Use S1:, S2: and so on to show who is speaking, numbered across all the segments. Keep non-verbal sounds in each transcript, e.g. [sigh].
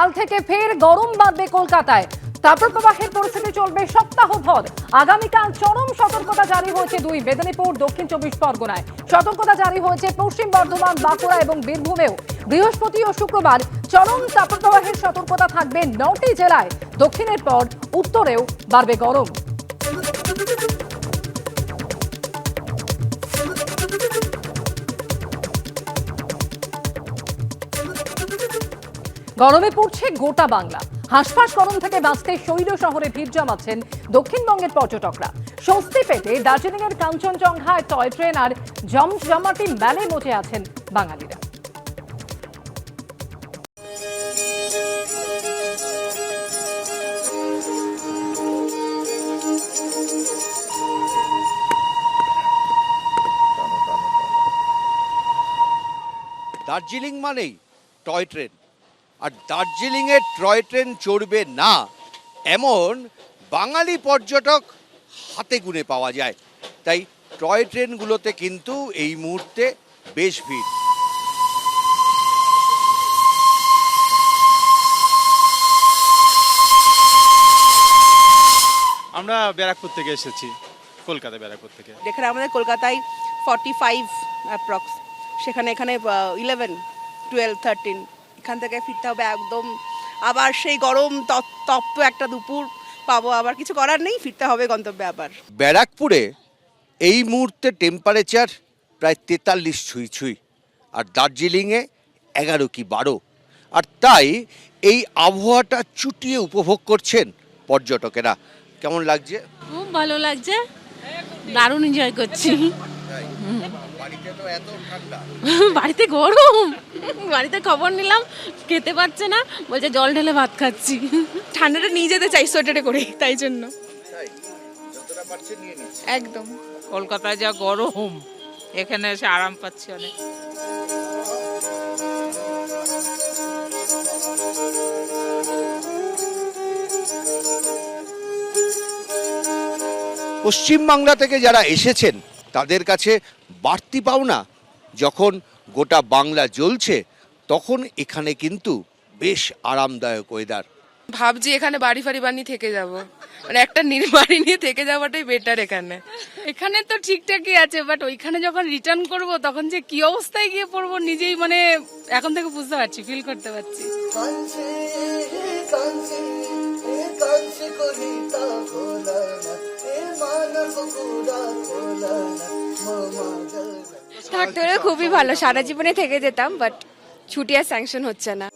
S1: কাল থেকে ফের গরম বাঁধবে কলকাতায়। তাপপ্রবাহের পরিস্থিতি চলবে সপ্তাহ সপ্তাহভর। আগামীকাল চরম সতর্কতা জারি হয়েছে দুই মেদিনীপুর, দক্ষিণ চব্বিশ পরগনায়। সতর্কতা জারি হয়েছে পশ্চিম বর্ধমান, বাঁকুড়া এবং বীরভূমেও। বৃহস্পতি ও শুক্রবার চরম তাপপ্রবাহের সতর্কতা থাকবে নটি জেলায়। দক্ষিণের পর উত্তরেও বাড়বে গরম। গরমে পড়ছে গোটা বাংলা। হাঁসফাঁস গরম থেকে বাঁচতে শৈল শহরে ভিড় জমাচ্ছেন দক্ষিণবঙ্গের পর্যটকরা। স্বস্তি পেতে দার্জিলিং এর কাঞ্চনজঙ্ঘায় টয় ট্রেন আর জমজমাটি মেলে মজে আছেন বাঙালিরা।
S2: দার্জিলিং মানেই টয় ট্রেন। আর দার্জিলিংয়ে টয় ট্রেন চড়বে না এমন বাঙালি পর্যটক হাতে গুনে পাওয়া যায়। তাই টয় ট্রেনগুলোতে কিন্তু এই মুহূর্তে বেশ ভিড়।
S3: আমরা ব্যারাকপুর থেকে এসেছি কলকাতা ব্যারাকপুর থেকে।
S4: যেখানে আমাদের কলকাতায় ফর্টি ফাইভ অ্যাপ্রক্স সেখানে এখানে ইলেভেন টুয়েলভ থার্টিন এখান থেকে ফিরতে হবে একদম। আবার সেই গরম তপ- তপ্ত একটা দুপুর পাবো। আবার কিছু করার নেই ফিরতে হবে গন্তব্যে আবার।
S2: ব্যারাকপুরে এই মুহূর্তে টেম্পারেচার প্রায় তেতাল্লিশ ছুঁই ছুঁই আর দার্জিলিংয়ে এগারো কি বারো। আর তাই এই আবহাওয়াটা চুটিয়ে উপভোগ করছেন পর্যটকেরা। কেমন লাগছে?
S5: খুব ভালো লাগছে। দারুণ এনজয় করছি।
S2: বাড়িতে তো এত ঠান্ডা। [laughs]
S5: বাড়িতে গরম। বাড়িতে খবর নিলাম খেতে পারছে না বলছে জল ঢেলে ভাত খাচ্ছি।
S6: ঠান্ডাটা নিয়ে যেতে চাই সোয়েটারে করে তাই জন্য। একদম।
S7: কলকাতায় যা গরম এখানে এসে আরাম পাচ্ছি অনেক।
S2: পশ্চিমবাংলা থেকে যারা এসেছেন তাদের কাছে বাড়তি পাওনা। যখন গোটা বাংলা জ্বলছে তখন এখানে কিন্তু বেশ আরামদায়ক ওয়েদার
S6: ভাবছি এখানে বাড়ি ফাড়ি বানিয়ে থেকে যাব। মানে একটা নির- বাড়ি নিয়ে থেকে যাওয়াটাই বেটার এখানে।
S5: এখানে তো ঠিকঠাকই আছে বাট ওইখানে যখন রিটার্ন করব তখন যে কি অবস্থায় গিয়ে পড়ব নিজেই মানে এখন থেকে বুঝতে পারছি ফিল করতে পারছি।
S6: থাকতে খুবই ভালো, সারা জীবনে থেকে যেতাম বাট ছুটি আর স্যাংশন হচ্ছে না।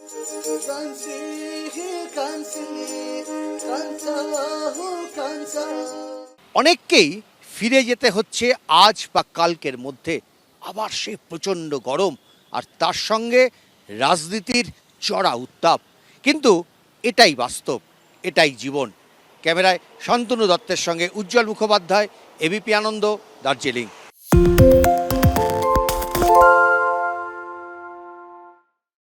S2: অনেককেই ফিরে যেতে হচ্ছে আজ বা কালকের মধ্যে। আবার সে প্রচণ্ড গরম, আর তার সঙ্গে রাজনীতির চড়া উত্তাপ। কিন্তু এটাই বাস্তব, এটাই জীবন। ক্যামেরায় শান্তনু দত্তের সঙ্গে উজ্জ্বল মুখোপাধ্যায় এবিপি আনন্দ দার্জিলিং।